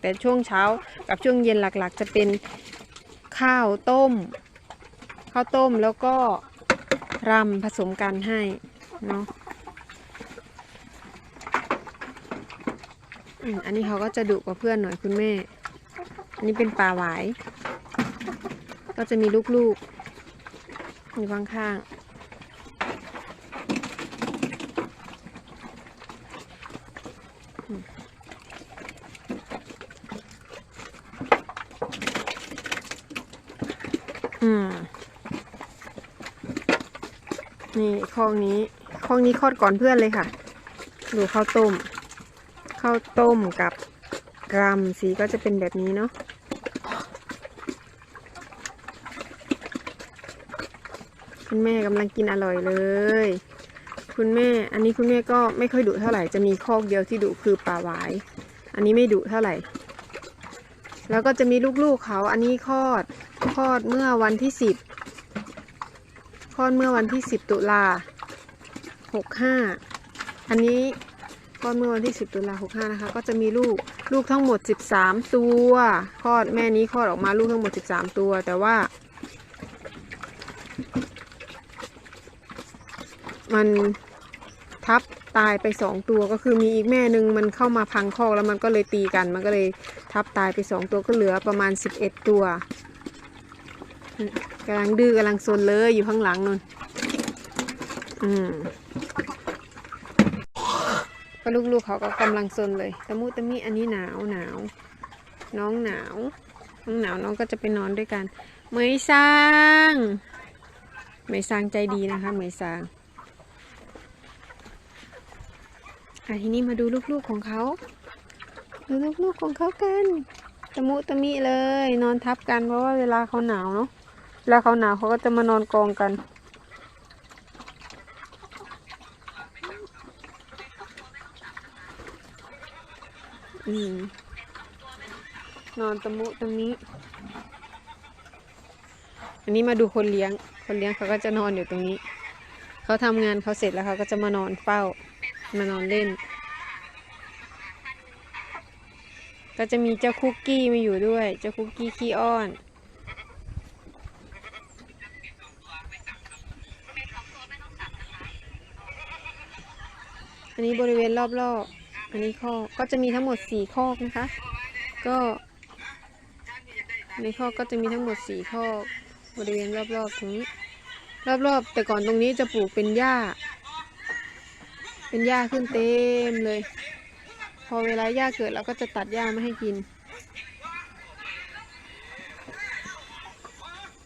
แต่ช่วงเช้ากับช่วงเย็นหลักๆ จะเป็นข้าวต้ม ข้าวต้มแล้วก็รำผสมกันให้เนาะอันนี้เขาก็จะดุกว่าเพื่อนหน่อยคุณแม่ อันนี้เป็นปลาหวาย ก็จะมีลูกๆอยู่ข้างๆ อืม นี่คอกนี้คอกนี้คลอดก่อนเพื่อนเลยค่ะ ดูข้าวต้ม ข้าวต้มกับกรัมสีก็จะเป็นแบบนี้เนาะคุณแม่กำลังกินอร่อยเลย คุณแม่ อันนี้คุณแม่ก็ไม่ค่อยดุเท่าไหร่ จะมีคอกเดียวที่ดุคือปลาหวาย อันนี้ไม่ดุเท่าไหร่ แล้วก็จะมีลูกๆเขา อันนี้คลอด คลอดเมื่อวันที่สิบคลอดเมื่อวันที่10ตุลา65อันนี้คลอดเมื่อวันที่10ตุลา65นะคะ ก็จะมีลูกลูกทั้งหมด13ตัวคลอดแม่นี้คลอดออกมาลูกทั้งหมด13ตัว แต่ว่า มันทับตายไป2ตัวก็คือมีอีกแม่หนึ่งมันเข้ามาพังคอกแล้วมันก็เลยตีกัน มันก็เลยทับตายไป2ตัวก็เหลือประมาณ11ตัว กำลังดื้อกำลังซนเลยอยู่ข้างหลังนู่นอืมก็ลูกๆเขาก็กำลังซนเลยตะมุตะมิอันนี้หนาวหนาว น้องหนาวน้องหนาวน้องก็จะไปนอนด้วยกันเหมยซางเหมยซางใจดีนะคะเหมยซางอะทีนี้มาดูลูกๆของเขาดูลูกๆของเขากันตะมุตะมิเลย นอนทับกันเพราะว่าเวลาเขาหนาวเนาะ เวลาเขาหนาวเขาก็จะมานอนกองกัน อืม นอนตะมุตะมิอันนี้มาดูคนเลี้ยง คนเลี้ยงเขาก็จะนอนอยู่ตรงนี้ เขาทำงานเขาเสร็จแล้วเขาก็จะมานอนเฝ้า มานอนเล่น ก็จะมีเจ้าคุกกี้มาอยู่ด้วย เจ้าคุกกี้ขี้อ้อน นนี้บริเวณรอบๆอันนี้ข้อก็จะมีทั้งหมดสี่ข้อกนะคะ ก็ในข้อก็จะมีทั้งหมดสี่ข้อบริเวณรอบๆตรงนี้รอบๆ แต่ก่อนตรงนี้จะปลูกเป็นหญ้า เป็นหญ้าขึ้นเต็มเลย พอเวลาหญ้าเกิดเราก็จะตัดหญ้ามาให้กิน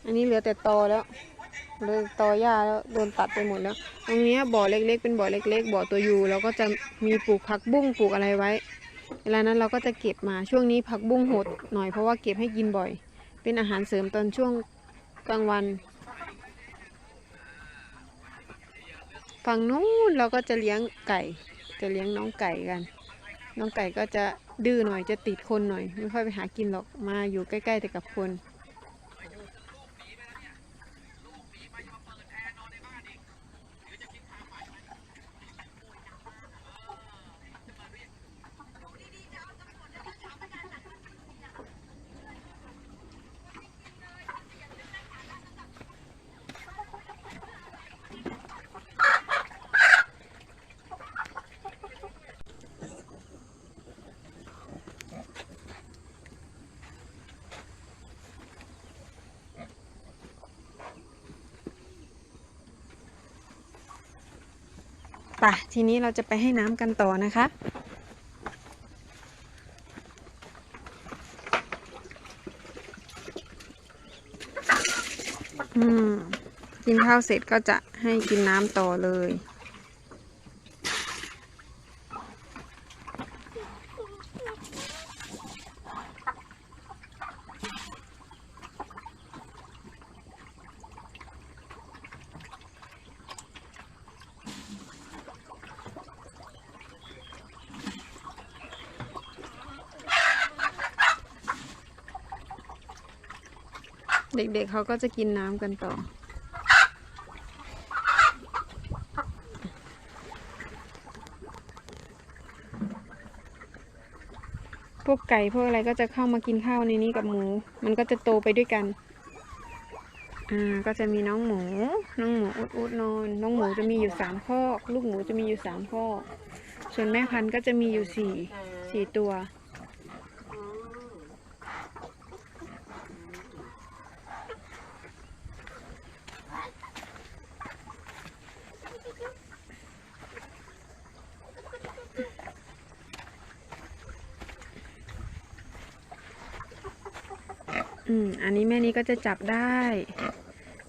อันนี้เหลือแต่ตอแล้ว เลือแต่ตอหญ้าแล้วโดนตัดไปหมดแล้ว ตรงนี้บ่อเล็กๆ เป็นบ่อเล็ก ๆ บ่อตัวยูเราก็จะมีปลูกผักบุ้งปลูกอะไรไว้ เวลานั้นเราก็จะเก็บมาช่วงนี้ผักบุ้งหดหน่อยเพราะว่าเก็บให้กินบ่อย เป็นอาหารเสริมตอนช่วงกลางวัน ฝั่งนู้นเราก็จะเลี้ยงไก่ จะเลี้ยงน้องไก่กัน น้องไก่ก็จะดื้อหน่อยจะติดคนหน่อย ไม่ค่อยไปหากินหรอกมาอยู่ใกล้ ๆ แต่กับคน ไป่ะทีนี้เราจะไปให้น้ำกันต่อนะคะ อืม กินข้าวเสร็จก็จะให้กินน้ำต่อเลย เด็กๆเขาก็จะกินน้ำกันต่อ พวกไก่พวกอะไรก็จะเข้ามากินข้าวในนี้กับหมู มันก็จะโตไปด้วยกัน อ่า ก็จะมีน้องหมู น้องหมูอุดอุดนอน น้องหมูจะมีอยู่สามคอลูกหมูจะมีอยู่สามคอส่วนแม่พันธุ์ก็จะมีอยู่สี่สี่ตัว อืม อันนี้แม่นี้ก็จะจับได้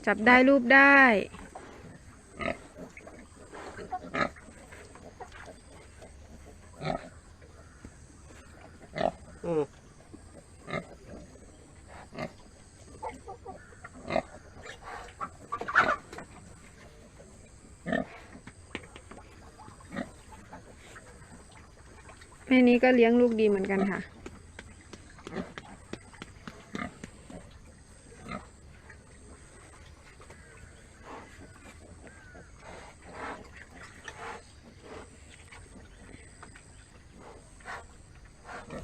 จับได้รูปได้ อืมแม่นี้ก็เลี้ยงลูกดีเหมือนกันค่ะ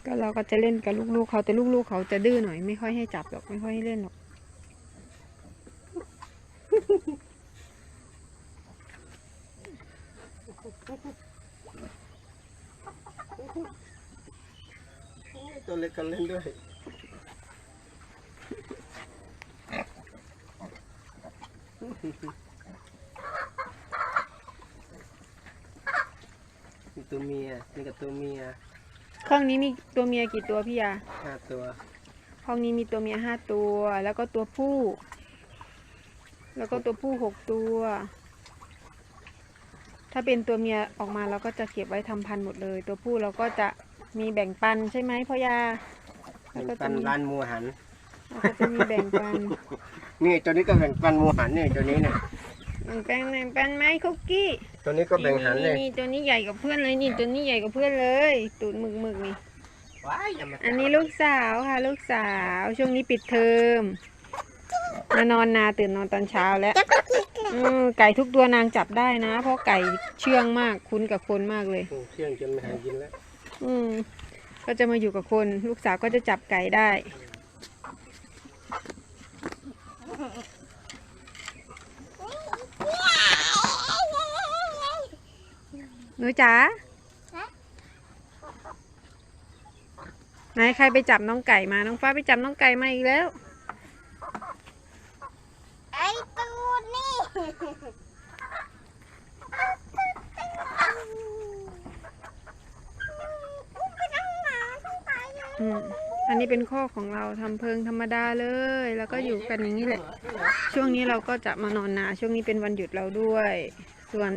ก็เราก็ จะเล่นกับลูกๆเขาแต่ลูกๆเขาจะดื้อหน่อยไม่ค่อยให้จับหรอกไม่ค่อยให้เล่นหรอกตัวเล็กกันเล่นด้วย ตัวเมียนี่กับตัวเมีย ห้องนี้มีตัวเมียกี่ตัวพี่ยาห้าตัวห้องนี้มีตัวเมียห้าตัว แล้วก็ตัวผู้ แล้วก็ตัวผู้หกตัว ถ้าเป็นตัวเมียออกมาเราก็จะเก็บไว้ทำพันธุ์หมดเลย ตัวผู้เราก็จะมีแบ่งปันใช่ไหมพ่อยาแล้วแบ่งก็ปัจะนมีร้านหมูหันเราก็จะมีแบ่งปันนี่ตัวนี้ก็แบ่งปันหมูหันนี่ตัวนี้เนี่ย แบ่งปันแบ่งปันไหมคุกกี้ตัวนี้ก็แบ่งหันเลยนี่ตัวนี้ใหญ่กว่าเพื่อนเลยนี่ตัวนี้ใหญ่กว่าเพื่อนเลย ตูดหมึกหมึกๆนี่ว้ายอย่ามาอันนี้ลูกสาวค่ะลูกสาว ช่วงนี้ปิดเทอมมานอนนาตื่นนอนตอนเช้าแล้วอืมไก่ทุกตัวนางจับได้นะ เพราะไก่เชื่องมากคุ้นกับคนมากเลยโอ้เที่ยงจนไม่หากินแล้วอืมก็จะมาอยู่กับคน ลูกสาวก็จะจับไก่ได้ หนูจ๋าไหนใครไปจับน้องไก่มา น้องฟ้าไปจับน้องไก่มาอีกแล้ว ไอ้ตูดนี่อุ้มไปนั่งหมาทั้งไปเลยอืมอันนี้เป็นข้อกของเราทำเพิงธรรมดาเลย แล้วก็อยู่กันอย่างนี้แหละ ช่วงนี้เราก็จะมานอนนา ช่วงนี้เป็นวันหยุดเราด้วย ส่วน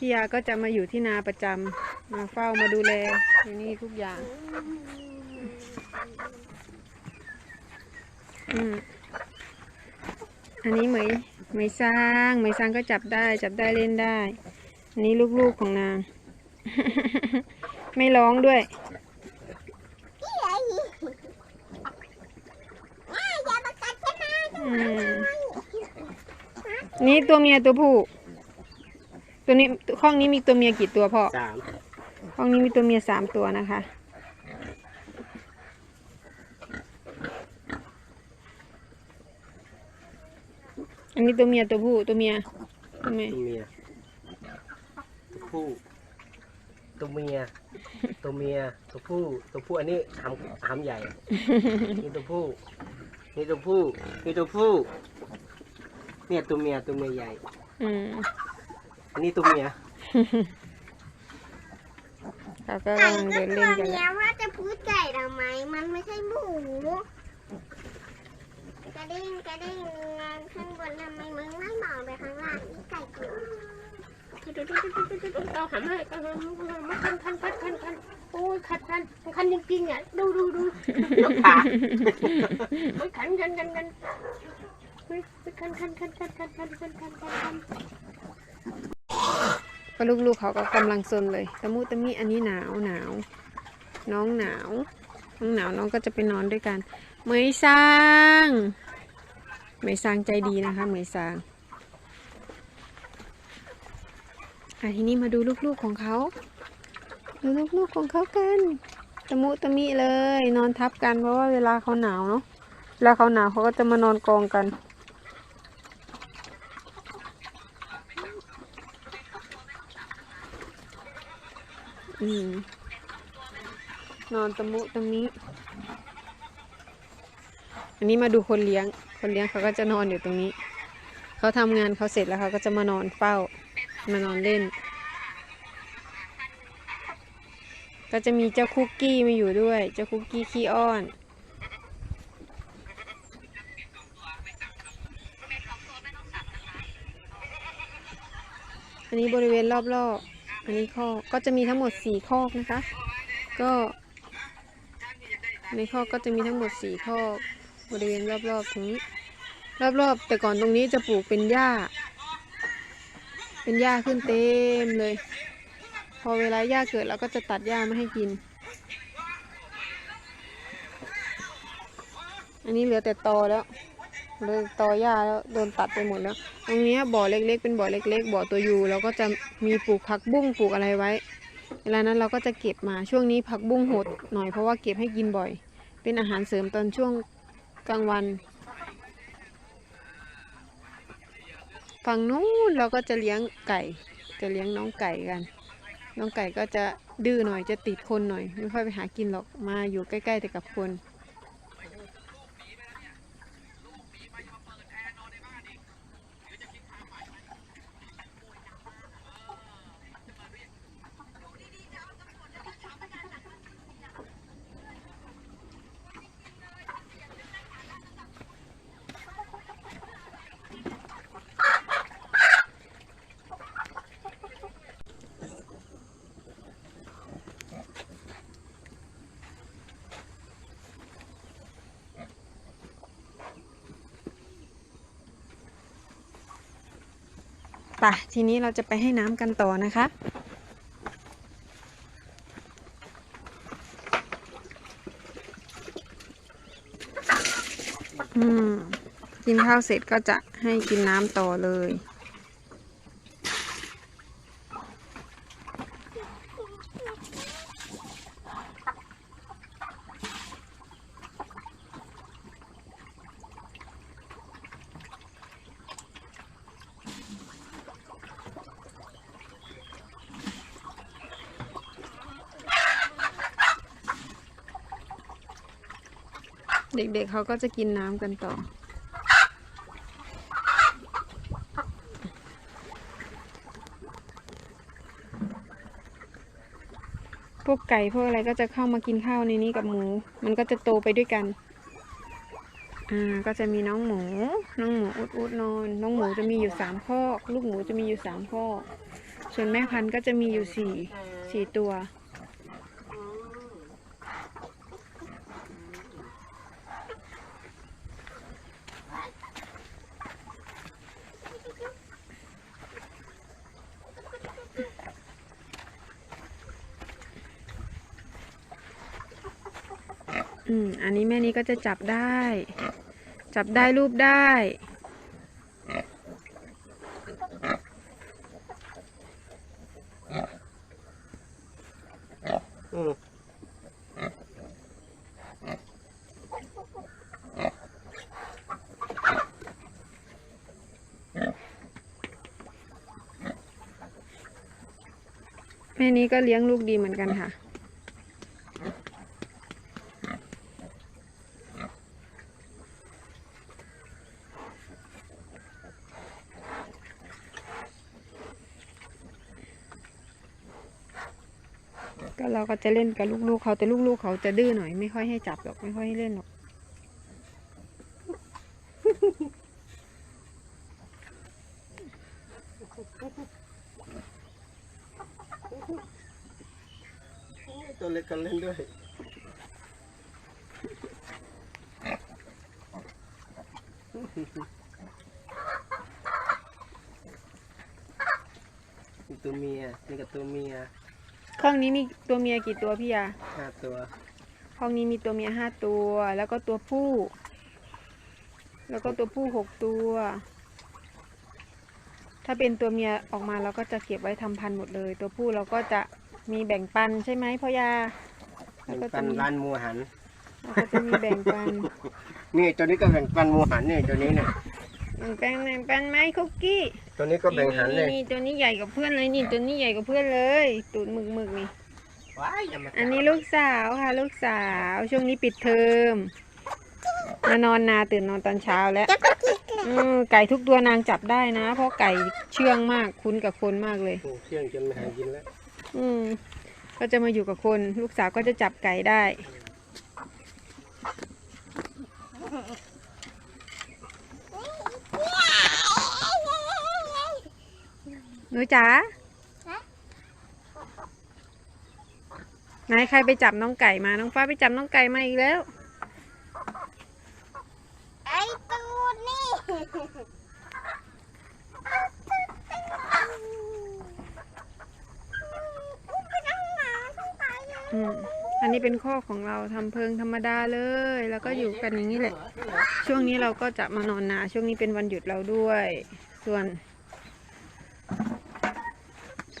พี่ยาก็จะมาอยู่ที่นาประจำมาเฝ้ามาดูแลอยู่นี่ทุกอย่างอืมอันนี้เหมยเหมยสร้างเหมยสร้างก็จับได้ จับได้เล่นได้ อันนี้ลูกๆของนาง ไม่ร้องด้วยพี่ใหญ่อ้าวอย่ามากัดฉันนะอืมนี่ตัวเมียตัวผู้ ตัวนี้ห้องนี้มีตัวเมียกี่ตัวพ่อสามห้องนี้มีตัวเมียสามตัวนะคะ อันนี้ตัวเมียตัวผู้ตัวเมียตัวเมียตัวเมียตัวผู้ตัวเมียตัวเมียตัวผู้ตัวผู้อันนี้หำหำใหญ่นี่ตัวผู้นี่ตัวผู้นี่ตัวผู้เนี่ยตัวเมียตัวเมียใหญ่ อืม อันนี้ตัวเมียเขาก็ไก่กำลังก็เดินตัเล่วนกันเมียว่าจะพูดไก่ทำไม มันไม่ใช่หมูกระดิ่งกระดิ่งงานข้างบนทำไมมึงไม่มองไปข้างล่างนี่ไก่กูเอาหำให้เอาหำมาคันคันคันคันคันโอ้ยคันคันคันจริงๆอะดูดูดูยกขาโอ้ยคันคันคันคันเฮ้ยคันคันคันคันคันคันคันคันคันคัน ก็ ลูกๆเขาก็กำลังซนเลยตะมุตะมิอันนี้หนาวหนาว น้องหนาวน้องหนาวน้องก็จะไปนอนด้วยกันเหมยซางเหมยซางใจดีนะคะเหมยซางอะทีนี้มาดูลูกๆของเขาดูลูกๆของเขากันตะมุตะมิเลย นอนทับกันเพราะว่าเวลาเขาหนาวเนาะเวลาเขาหนาวเขาก็จะมานอนกองกัน อืม นอนตะมุตะมิ อันนี้มาดูคนเลี้ยง คนเลี้ยงเขาก็จะนอนอยู่ตรงนี้ เขาทำงานเขาเสร็จแล้วเขาก็จะมานอนเฝ้า มานอนเล่น ก็จะมีเจ้าคุกกี้มาอยู่ด้วย เจ้าคุกกี้ขี้อ้อนอันนี้บริเวณรอบๆ อันนี้ข้อก็จะมีทั้งหมดสี่คอนะคะ ก็ในคอก็จะมีทั้งหมดสี่คอบริเวณรอบๆตรงนี้รอบๆ แต่ก่อนตรงนี้จะปลูกเป็นหญ้า เป็นหญ้าขึ้นเต็มเลย พอเวลาหญ้าเกิดเราก็จะตัดหญ้ามาให้กิน อันนี้เหลือแต่ตอแล้ว เลือแต่ตอหญ้าแล้วโดนตัดไปหมดแล้ว ตรงนี้บ่อเล็กๆ เป็นบ่อเล็ก ๆ บ่อตัวยูเราก็จะมีปลูกผักบุ้งปลูกอะไรไว้ เวลานั้นเราก็จะเก็บมาช่วงนี้ผักบุ้งหดหน่อยเพราะว่าเก็บให้กินบ่อย เป็นอาหารเสริมตอนช่วงกลางวัน ฝั่งนู้นเราก็จะเลี้ยงไก่ จะเลี้ยงน้องไก่กัน น้องไก่ก็จะดื้อหน่อยจะติดคนหน่อย ไม่ค่อยไปหากินหรอกมาอยู่ใกล้ๆแต่กับคนะทีนี้เราจะไปให้น้ำกันต่อนะคะ อืม กินข้าวเสร็จก็จะให้กินน้ำต่อเลย เด็กๆเขาก็จะกินน้ำกันต่อ พวกไก่พวกอะไรก็จะเข้ามากินข้าวในนี้กับหมู มันก็จะโตไปด้วยกัน อ่า ก็จะมีน้องหมู น้องหมูอุดอุดๆนอน น้องหมูจะมีอยู่สามคอลูกหมูจะมีอยู่สามคอส่วนแม่พันธุ์ก็จะมีอยู่สี่สี่ตัว อันนี้แม่นี้ก็จะจับได้ จับได้รูปได้ แม่นี้ก็เลี้ยงลูกดีเหมือนกันค่ะ ก็เราจะเล่นกับลูกๆเขาแต่ลูกๆเขาจะดื้อหน่อยไม่ค่อยให้จับหรอกไม่ค่อยให้เล่นหรอกตัวเล็กกันเล่นด้วยนี่ตัวเมียนี่กับตัวเมีย ห้องนี้มีตัวเมียกี่ตัวพี่ยาห้าตัวห้องนี้มีตัวเมียห้าตัว แล้วก็ตัวผู้ แล้วก็ตัวผู้หกตัว ถ้าเป็นตัวเมียออกมาเราก็จะเก็บไว้ทำพันธุ์หมดเลย ตัวผู้เราก็จะมีแบ่งปันใช่ไหมพ่อยาแบ่งก็ปัจะนมีร้านหมูหันแล้วก็จะมีแบ่งปันนี่ตัวนี้ก็แบ่งปันหมูหันนี่ตัวนี้เนี่ย แบ่งปันแบ่งปันไหมคุกกี้ตัวนี้ก็แบ่งหันเลยนี่ตัวนี้ใหญ่กว่าเพื่อนเลยนี่ตัวนี้ใหญ่กว่าเพื่อนเลย ตูดหมึกหมึกๆนี่ว้ายอย่ามาอันนี้ลูกสาวค่ะลูกสาว ช่วงนี้ปิดเทอมมานอนนาตื่นนอนตอนเช้าแล้วอืมไก่ทุกตัวนางจับได้นะ เพราะไก่เชื่องมากคุ้นกับคนมากเลยโอ้เที่ยงจนไม่หากินแล้วอืมก็จะมาอยู่กับคน ลูกสาวก็จะจับไก่ได้ หนูจ๋าไหนใครไปจับน้องไก่มา น้องฟ้าไปจับน้องไก่มาอีกแล้ว ไอ้ตูดนี่อุ้มไปทั้งหมาทั้งไก่เลยอืมอันนี้เป็นข้อกของเราทำเพิงธรรมดาเลย แล้วก็อยู่กันอย่างนี้แหละ ช่วงนี้เราก็จะมานอนนา ช่วงนี้เป็นวันหยุดเราด้วย ส่วน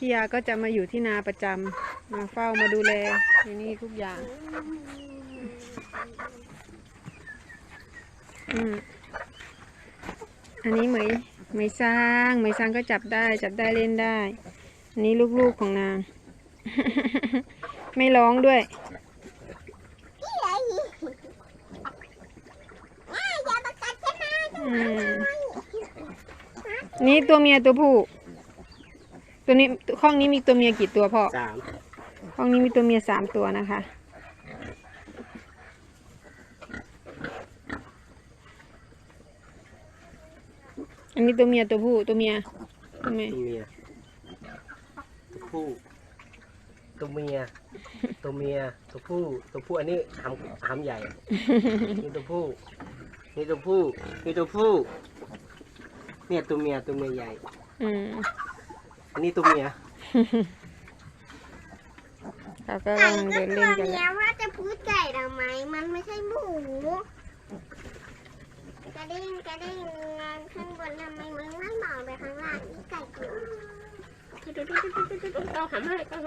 พี่ยาก็จะมาอยู่ที่นาประจำมาเฝ้ามาดูแลที่นี่ทุกอย่าง อืมอันนี้เหมยเหมยสร้างเหมยสร้างก็จับได้ จับได้เล่นได้ อันนี้ลูกๆของนาง ไม่ร้องด้วยพี่ใหญ่แม่อย่ามากัดฉันนะอืมนี่ตัวเมียตัวผู้ ตัวนี้ห้องนี้มีตัวเมียกี่ตัวพ่อสามห้องนี้มีตัวเมียสามตัวนะคะ อันนี้ตัวเมียตัวผู้ตัวเมียตัวเมียตัวเมียตัวผู้ตัวเมียตัวเมียตัวผู้ตัวผู้อันนี้หำหำใหญ่นี่ตัวผู้นี่ตัวผู้นี่ตัวผู้เนี่ยตัวเมียตัวเมียใหญ่ อืม อันนี้ตัวเมียเขาก็ไก่กำลังก็เดินตัเล่วนกันเมียว่าจะพูดไก่ทำไม มันไม่ใช่หมูกระดิ่งกระดิ่งงานข้างบนทำไมมึงไม่มองไปข้างล่างนี่ไก่กูเอาหำให้เอาห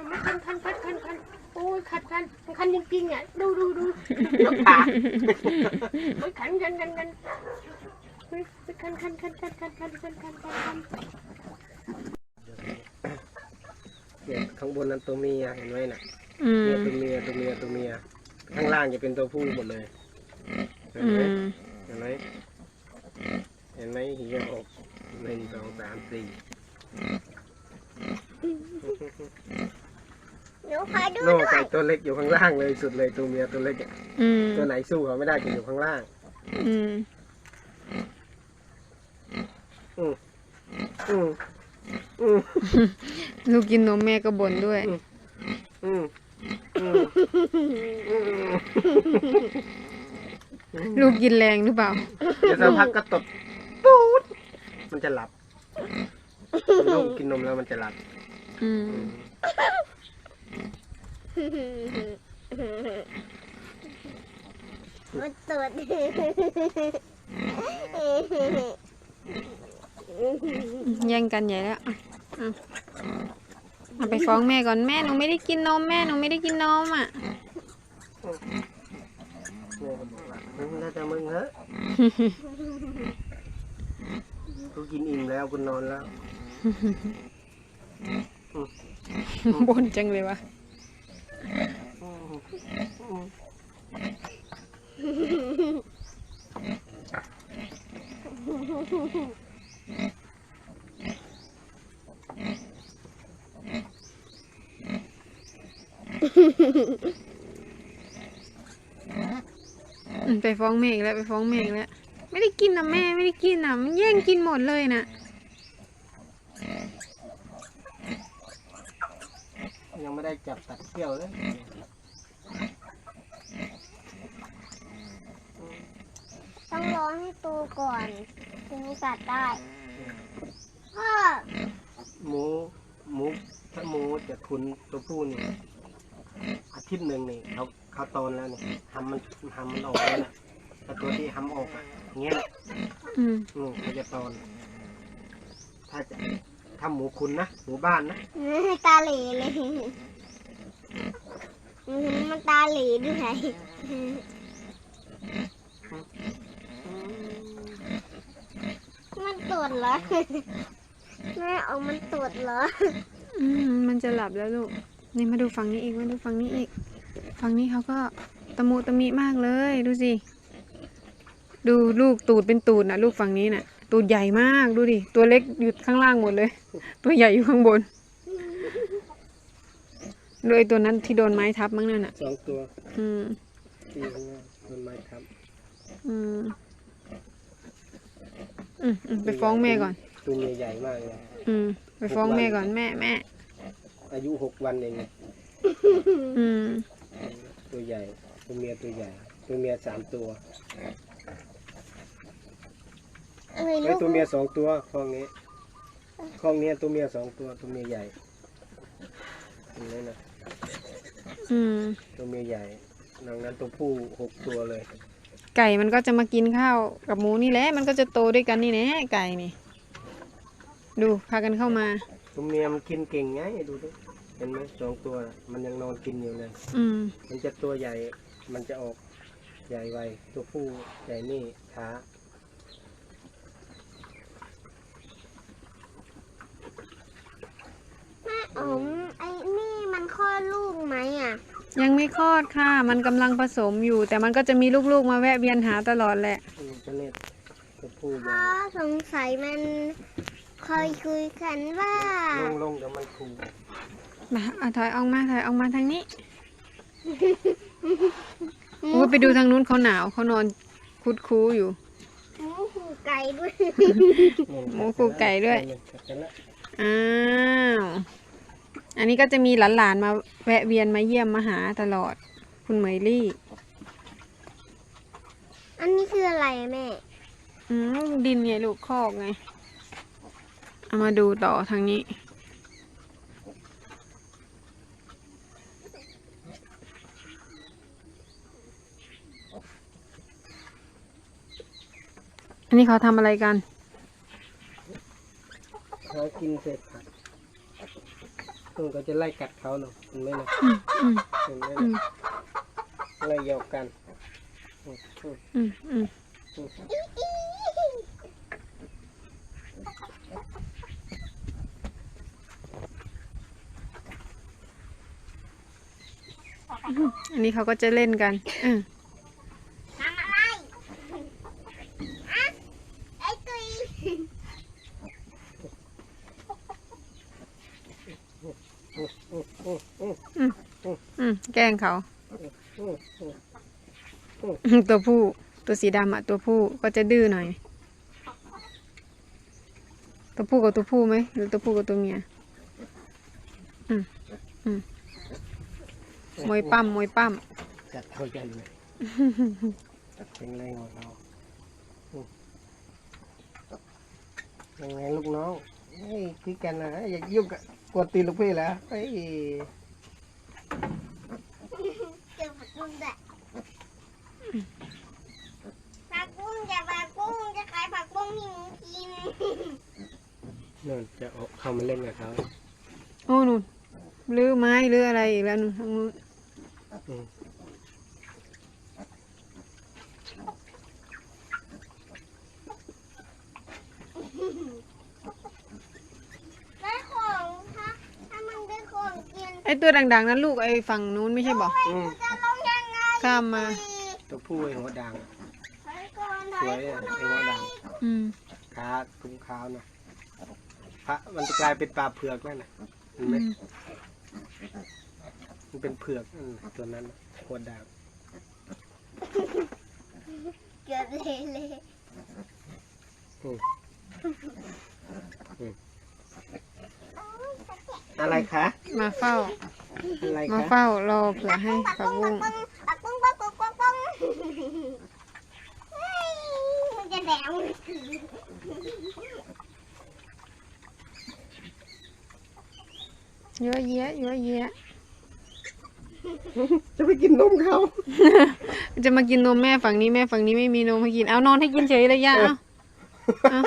ำมาคันคันคันคันคันโอ้ยคันคันคันจริงๆอะดูดูดูยกขาโอ้ยคันคันคันคันเฮ้ยคันคันคันคันคันคันคันคันคันคัน เนี่ยข้างบนนั้นตัวเมียเห็นไหมน่ะอืมเนี่ยตัวเมียตัวเมียตัวเมีย ข้างล่างจะเป็นตัวผู้หมดเลย เห็นอืไหมมเห็นไหมเห็นไหมหีบอกหนึ่งสองสามสี่หนูขอดูโน่ด้วไก่ยตัวเล็กอยู่ข้างล่างเลยสุดเลยตัวเมียตัวเล็กอะอืมตัวไหนสู้เขาไม่ได้จะอยู่ข้างล่าง อืมอืมอืมอืม ลูกกินนมแม่ก็บ่นด้วยอืมอืมอืมลูกกินแรงหรือเปล่า เดี๋ยวสักพักก็ตดปูดมันจะหลับลูกกินนมแล้วมันจะหลับอืมมันตัวด แย่งกันใหญ่แล้วอะอะเอาไปฟ้องแม่ก่อนแม่หนูไม่ได้กินนมแม่หนูไม่ได้กินนมอะมึงน่าจะมึงเหรอกูกินอิ่มแล้วกูนอนแล้วบ่นจังเลยวะอืม ไปฟ้องแม่อีกแล้วไปฟ้องแม่อีกแล้วไม่ได้กินนะแม่ไม่ได้กินนะมันแย่งกินหมดเลยนะยังไม่ได้จับตัดเขี้ยวเลยต้องรอให้โตก่อนถึงจะกัดได้ พ่อหมูหมูถ้าหมูจะทุนตัวผู้นี่อาทิตย์หนึ่งนี่เขาเขาโตนแล้วนี่ทำมันทำมันออกแล้วนะแต่ตัวที่ทำออกอะอย่างเงี้ยอืมอืมเขาจะโตนถ้าจะทำหมูคุณนะหมูบ้านนะตาเหล่เลยมันตาเหล่ด้วยมันตดเหรอ แม่เอามันตดเหรอ อืมมันจะหลับแล้วลูก นี่มาดูฝั่งนี้อีก มาดูฝั่งนี้อีก ฝั่งนี้เขาก็ตะมุตะมิมากเลย ดูสิ ดูลูกตูดเป็นตูดนะลูกฝั่งนี้น่ะ ตูดใหญ่มากดูดิ ตัวเล็กอยู่ข้างล่างหมดเลย ตัวใหญ่อยู่ข้างบนดูไอตัวนั้นที่โดนไม้ทับมั้งนั่นน่ะ สองตัวอืมที่ข้างหน้าต้นไม้ครับอืม อืมอืมไปฟ้องแม่ก่อน ตัวเมียใหญ่มากเลย อืม ไปฟ้องแม่ก่อนแม่แม่ อายุหกวันเองไงอืม ตัวใหญ่ ตัวเมียตัวใหญ่ ตัวเมียสามตัวเอ้ยเฮ้ลูยกตัวเมียสองตัวคลองนี้คลองนี้ตัวเมียสองตัว ตัวเมียใหญ่เห็นไหมนะอืม ตัวเมียใหญ่ดังนั้นตัวผู้หกตัวเลย ไก่มันก็จะมากินข้าวกับหมูนี่แหละ มันก็จะโตด้วยกันนี่แหละไก่นี่ ดูพากันเข้ามา ตัวเมียมันกินเก่งไงดูดิเห็นไหมสองตัวน่ะมันยังนอนกินอยู่เลย อืม มันจะตัวใหญ่ มันจะออกใหญ่ไว ตัวผู้ใหญ่นี่ช้าแม่อ๋อมไอ้นี่มันคลอดลูกไหมอะ ยังไม่คลอดค่ะ มันกำลังผสมอยู่ แต่มันก็จะมีลูกๆมาแวะเวียนหาตลอดแหละอืมตัวนี้ตัวผู้ใหเพญ่ราะสงสัยมัน คอยคุยกันว่า ลงลงเดี๋ยวมันคูมาเอาถอยออกมาถอยออกมาทางนี้โอ้ยไปดูทางนู้นเขาหนาวเขานอนคุดคูอยู่ หมูหูไก่ด้วยหมูคูไก่ด้วยกัดกันละอ้าวอันนี้ก็จะมีหลานๆมาแวะเวียนมาเยี่ยมมาหาตลอด คุณเหมยลี่ อันนี้คืออะไรอะแม่ อืมดินไงลูกคอกไง เอามาดูต่อทางนี้ อันนี้เขาทำอะไรกัน เขากินเสร็จครับมันก็จะไล่กัดเขาเนาะเห็นไหมนะอืมอืมเห็นไหมอืนะมไล่หยอกกันอืมอืมอืม อืม อันนี้เขาก็จะเล่นกันอืมทำอะไรอะไอ้ตุยอืมแกล้งเขาตัวผู้ตัวสีดำอะตัวผู้ก็จะดื้อหน่อย ตัวผู้กับตัวผู้ไหมหรือตัวผู้กับตัวเมียอืมอืม มวยปั้มมวยปั้มจัดเขากันเลยจัดเป็นแรงของเราอืมยังไงลูกน้องเฮ้ยคุยกันนะอย่ายุ่งกับกดตีลูกพี่แล้วเฮ้ยเจอผักบุ้งด้วยผักบุ้งจะผักบุ้งจะขายผักบุ้งให้หนูกินนั่นจะเอาเข้ามาเล่นกับเขาโอ้นู่นรื้อไม้รื้ออะไรอีกแล้วนู่นทางนู้นอืม ได้ของถ้าถ้ามันได้ของกินไอตัวดังๆนั้นลูกไอฝั่งนู้นไม่ใช่บอกอืม จะลงยังไงข้ามมา ตัวผู้ไอ้หัวด่างถอยก่อนถสอวยยก่อะอนไอ้หัวด่างอืม ขาตุ้มขาวนะพระมันจะกลายเป็นปลาเผือกนั่นน่ะเห็นไหมอืม มันเป็นเผือกนั่นน่ะตัวนั้นน่ะหัวด่างเกือบเละเลยอืมอืมอะไรคะมาเฝ้า อะไรมาคะเฝ้ารอเผื่อให้ผักบุ้งปักปุ้งปักปุ้งปักปุ้งเฮ้ยมันจะแดงเยอะแยะเยอะแยะ จะไปกินนมเขาจะมากินนมแม่ฝั่งนี้แม่ฝั่งนี้ไม่มีนมให้กิน เอานอนให้กินเฉยเลยย่าเอาเอา